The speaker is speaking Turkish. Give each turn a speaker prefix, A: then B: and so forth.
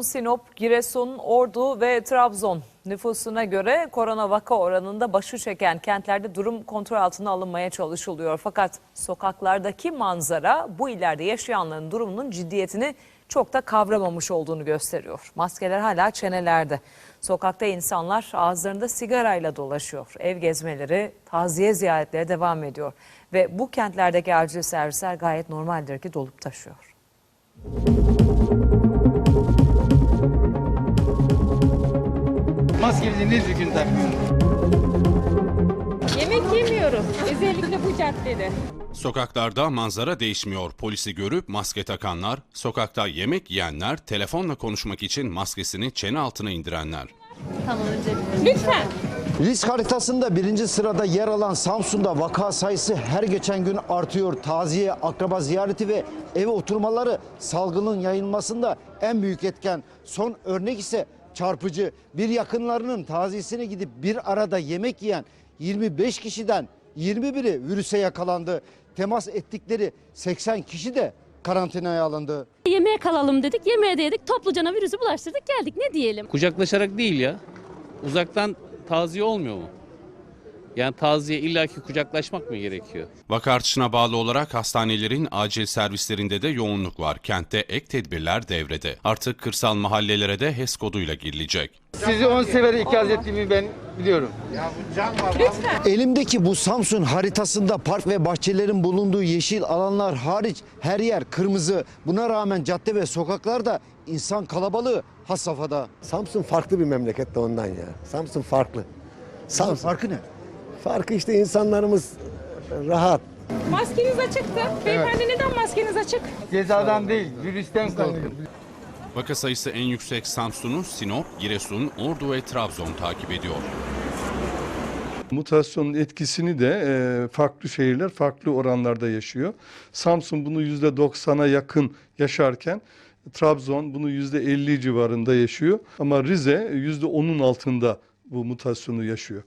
A: Sinop, Giresun, Ordu ve Trabzon nüfusuna göre korona vaka oranında başı çeken kentlerde durum kontrol altına alınmaya çalışılıyor. Fakat sokaklardaki manzara bu illerde yaşayanların durumunun ciddiyetini çok da kavramamış olduğunu gösteriyor. Maskeler hala çenelerde. Sokakta insanlar ağızlarında sigarayla dolaşıyor. Ev gezmeleri, taziye ziyaretleri devam ediyor. Ve bu kentlerdeki acil servisler gayet normaldir ki dolup taşıyor.
B: Maskemizi ne düzgün takmıyoruz.
C: Yemek yemiyoruz. Özellikle bu caddede.
D: Sokaklarda manzara değişmiyor. Polisi görüp maske takanlar, sokakta yemek yiyenler, telefonla konuşmak için maskesini çene altına indirenler.
C: Lütfen.
E: Risk haritasında birinci sırada yer alan Samsun'da vaka sayısı her geçen gün artıyor. Taziye, akraba ziyareti ve ev oturmaları salgının yayılmasında en büyük etken. Son örnek ise çarpıcı. Bir yakınlarının taziyesine gidip bir arada yemek yiyen 25 kişiden 21'i virüse yakalandı. Temas ettikleri 80 kişi de karantinaya alındı.
F: Yemeğe kalalım dedik. Yemeğe de yedik. Topluca virüsü bulaştırdık geldik. Ne diyelim?
G: Kucaklaşarak değil ya. Uzaktan taziye olmuyor mu? Yani taziye illaki kucaklaşmak mı gerekiyor?
D: Vaka artışına bağlı olarak hastanelerin acil servislerinde de yoğunluk var. Kentte ek tedbirler devrede. Artık kırsal mahallelere de HES koduyla girilecek.
B: Sizi 10 sefer ikaz ettiğimi ben biliyorum.
E: Elimdeki bu Samsun haritasında park ve bahçelerin bulunduğu yeşil alanlar hariç her yer kırmızı. Buna rağmen cadde ve sokaklarda insan kalabalığı has safhada.
H: Samsun farklı bir memleket de ondan ya. Samsun farklı. Samsun
E: Farkı ne?
H: Farkı işte insanlarımız rahat.
C: Maskeniz açıktı. Beyefendi neden maskeniz açık?
B: Cezadan değil, virüsten korkuyorum.
D: Vaka sayısı en yüksek Samsun'u Sinop, Giresun, Ordu ve Trabzon takip ediyor.
I: Mutasyonun etkisini de e, farklı şehirler farklı oranlarda yaşıyor. Samsun bunu %90'a yakın yaşarken Trabzon bunu %50 civarında yaşıyor. Ama Rize %10'un altında bu mutasyonu yaşıyor.